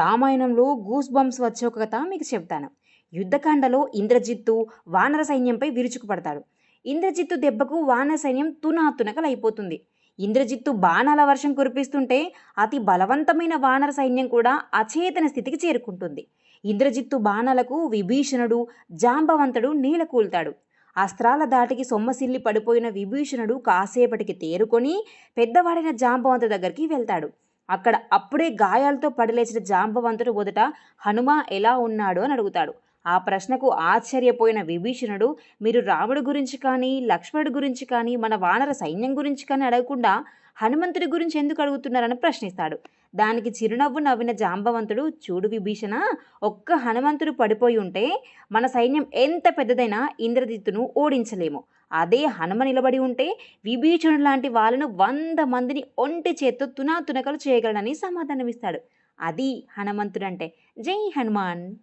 రామాయణంలో goose bumps వచ్చే ఒక కథ మీకు చెప్తాను. యుద్ధకాండలో ఇంద్రజిత్తు వానర సైన్యంపై విరుచుకుపడతాడు. ఇంద్రజిత్తు దెబ్బకు వానర సైన్యం తునాతునకలైపోతుంది. ఇంద్రజిత్తు బాణాల వర్షం కురిపిస్తుంటే అతి బలవంతమైన వానర సైన్యం కూడా అచేతన స్థితికి చేరుకుంటుంది. ఇంద్రజిత్తు బాణాలకు విభీషణుడు జాంబవంతుడు నీల కూల్తాడు. అస్త్రాల దాటికి సొమ్మసిల్లి పడిపోయిన విభీషణుడు కాసేపటికి తేరుకొని పెద్దవాడైన జాంబవంతు దగ్గరికి వెళ్తాడు. అక్కడ అప్పుడే గాయాలతో పడిలేచిన జాంబవంతుడు మొదట హనుమ ఎలా ఉన్నాడు? అని అడుగుతాడు. ఆ ప్రశ్నకు ఆశ్చర్యపోయిన విభీషణుడు మీరు రాముడి గురించి కానీ లక్ష్మణుడి గురించి కానీ మన వానర సైన్యం గురించి కానీ అడగకుండా హనుమంతుడి గురించి ఎందుకు అడుగుతున్నారని ప్రశ్నిస్తాడు. దానికి చిరునవ్వు నవ్విన జాంబవంతుడు చూడు విభీషణ ఒక్క హనుమంతుడు పడిపోయి ఉంటే మన సైన్యం ఎంత పెద్దదైనా ఇంద్రజిత్తును ఓడించలేము. అదే హనుమ నిలబడి ఉంటే విభీషణుడు లాంటి వాళ్ళను వంద మందిని ఒంటి చేత్తో తునాతునకలు చేయగలనని సమాధానమిస్తాడు. అది హనుమంతుడంటే. జై హనుమాన్.